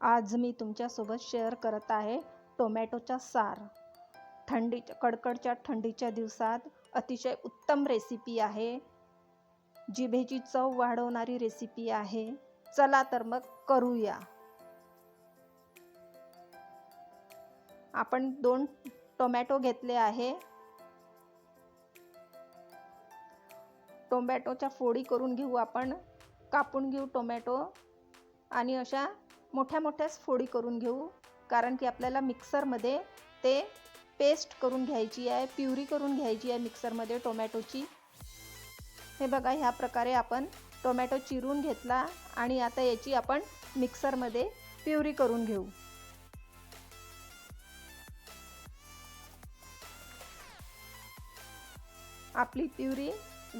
आज मी तुमच्यासोबत शेअर करत आहे टोमॅटोचा सार. थंडी कडकडच्या थंडीच्या दिवसात अतिशय उत्तम रेसिपी आहे. जिभेची चव वाढवणारी रेसिपी आहे. चला तर मग करूया. आपण दोन टोमॅटो घेतले आहे. टोमॅटोच्या फोडी करून घेऊ आपण. कापून घेऊ टोमॅटो आणि अशा मोठ्या मोठ्याच फोडी करून घेऊ कारण की आपल्याला मिक्सरमध्ये ते पेस्ट करून घ्यायची आहे प्युरी करून घ्यायची आहे मिक्सरमध्ये टोमॅटोची. हे बघा ह्या प्रकारे आपण टोमॅटो चिरून घेतला आणि आता याची आपण मिक्सरमध्ये प्युरी करून घेऊ. आपली प्युरी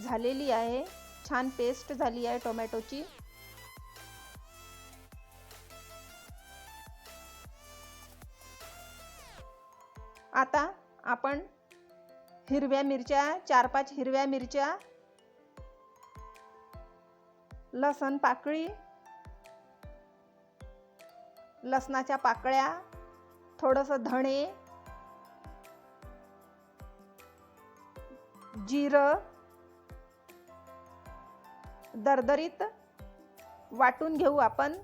झालेली आहे छान पेस्ट झाली आहे टोमॅटोची. आता आपण हिरव्या मिरच्या चार पाच हिरव्या मिरच्या लसण पाकळी लसणाच्या पाकळ्या थोडंसं धणे जिरं दरदरीत वाटून घेऊ आपण.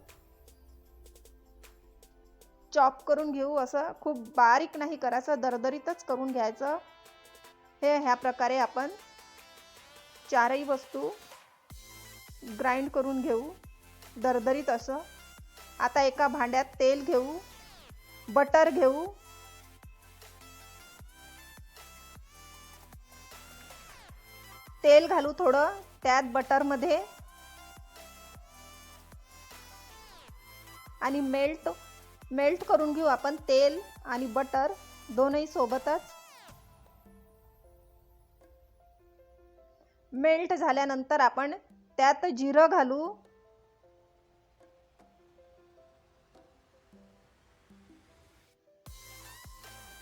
चॉप करून घेऊ असं खूप बारीक नाही करायचं दरदरीतच करून घ्यायचं. हे ह्या प्रकारे आपण चारही वस्तू ग्राइंड करून घेऊ दरदरीत असं. आता एका भांड्यात तेल घेऊ बटर घेऊ. तेल घालू थोडं त्यात बटरमध्ये. आणि मेल्ट मेल्ट करून घेऊ आपण तेल आणि बटर दोनही सोबतच. मेल्ट झाल्यानंतर आपण त्यात जिरं घालू.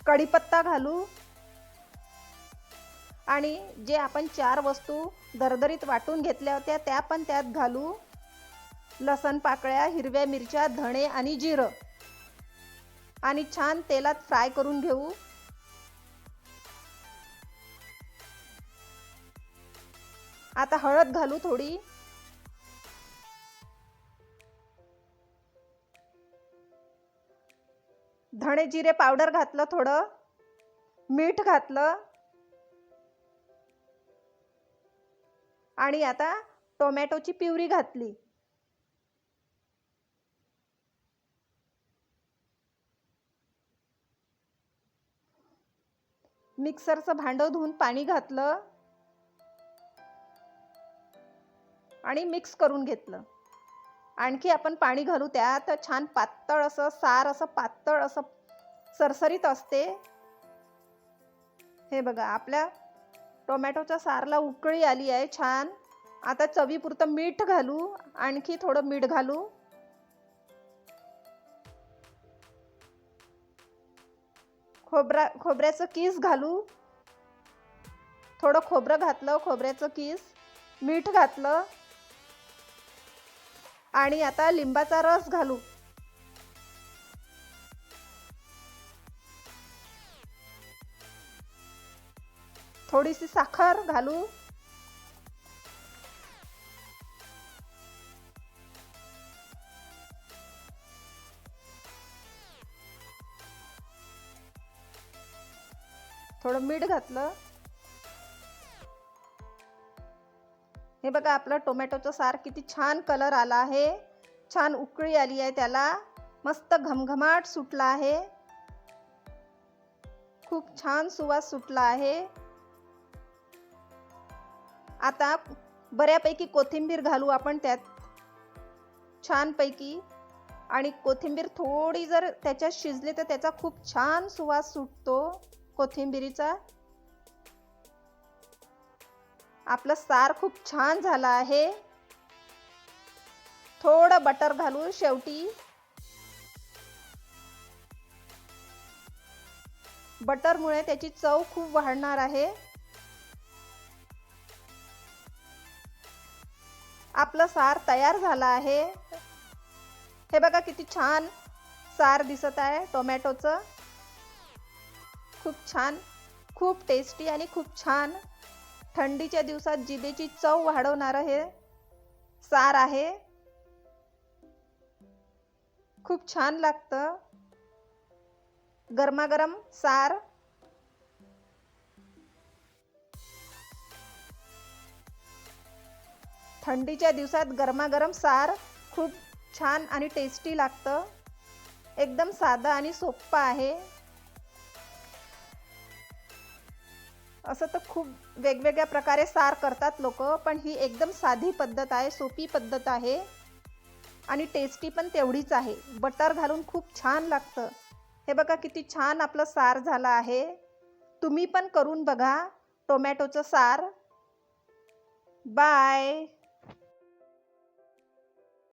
कढीपत्ता घालू. आणि जे आपण चार वस्तू दरदरीत वाटून घेतल्या होत्या त्या पण त्यात घालू. लसण पाकळ्या हिरव्या मिरच्या धणे आणि जिरं. आणि छान तेलात फ्राय करून घेऊ. आता हळद घालू थोडी. धणे जिरे पावडर घातलं थोडं. मीठ घातलं. आणि आता टोमॅटोची प्युरी घातली. मिक्सरचं भांडं धुवून पाणी घातलं आणि मिक्स करून घेतलं. आणखी आपण पाणी घालू त्यात छान पातळ असं सार असं पातळ असं सरसरीत असते. हे बघा आपल्या टोमॅटोच्या सारला उकळी आली आहे छान. आता चवीपुरतं मीठ घालू आणखी थोडं मीठ घालू. खोबरा खोबऱ्याचं कीस घालू? थोडं खोबरं घातलं खोबऱ्याचं कीस. मीठ घातलं. आणि आता लिंबाचा रस घालू. थोडीशी साखर घालू. थोडं मीठ घातलं. हे बघा आपलं टोमॅटोचं सार किती छान कलर आला आहे. छान उकळी आली आहे त्याला. मस्त घमघमाट सुटला आहे. खूप छान सुवास सुटला आहे. आता बऱ्यापैकी कोथिंबीर घालू आपण त्यात. छानपैकी. आणि कोथिंबीर थोडी जर त्याच्यात शिजली तर त्याचा खूप छान सुवास सुटतो. कोथिंबिरीचा. आपलं सार खूप छान झालं आहे. थोडं बटर घालून शेवटी. बटरमुळे त्याची चव खूप वाढणार आहे. आपलं सार तयार झालं आहे. हे बघा किती छान सार दिसत आहे टोमॅटोचं. खूप छान खूप टेस्टी आणि खूप छान थंडीच्या दिवसात जिभेची चव वाढवणारं हे सार आहे. खूप छान लागतं. गरमागरम सार. थंडीच्या दिवसात गरमागरम सार खूप छान आणि टेस्टी लागतं. एकदम साधं आणि सोप्पं आहे. असं तर खूप वेगवेगळ्या प्रकारे सार करतात लोक पण ही एकदम साधी पद्धत आहे सोपी पद्धत आहे. आणि टेस्टी पण तेवढीच आहे. बटर घालून खूप छान लागतं. हे बघा किती छान आपलं सार झालं आहे. तुम्ही पण करून बघा टोमॅटोचं सार. बाय!